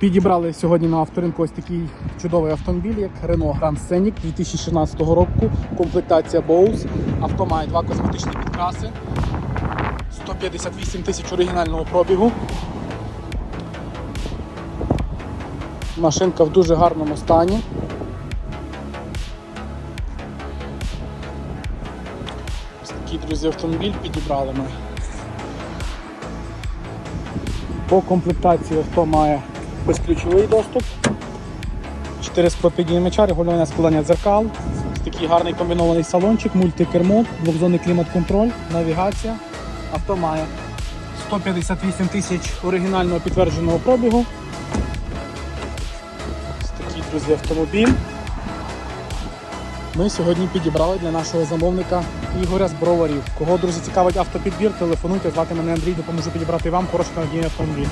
Підібрали сьогодні на авторинку ось такий чудовий автомобіль, як Renault Grand Scenic 2016 року. Комплектація Bose. Авто має два косметичні підкраси. 158 тисяч оригінального пробігу. Машинка в дуже гарному стані. Ось такий, друзі, автомобіль підібрали ми. По комплектації авто має безключовий доступ. 4 склопідіймача, регулювання складання дзеркал. Такий гарний комбінований салончик, мультикермо, двохзонний клімат-контроль, навігація. Авто має 158 тисяч оригінального підтвердженого пробігу. Ось такий, друзі, автомобіль. Ми сьогодні підібрали для нашого замовника Ігоря з Броварів. Кого, друзі, цікавить автопідбір, телефонуйте, звати мене Андрій, допоможу підібрати вам хороший надійний автомобіль.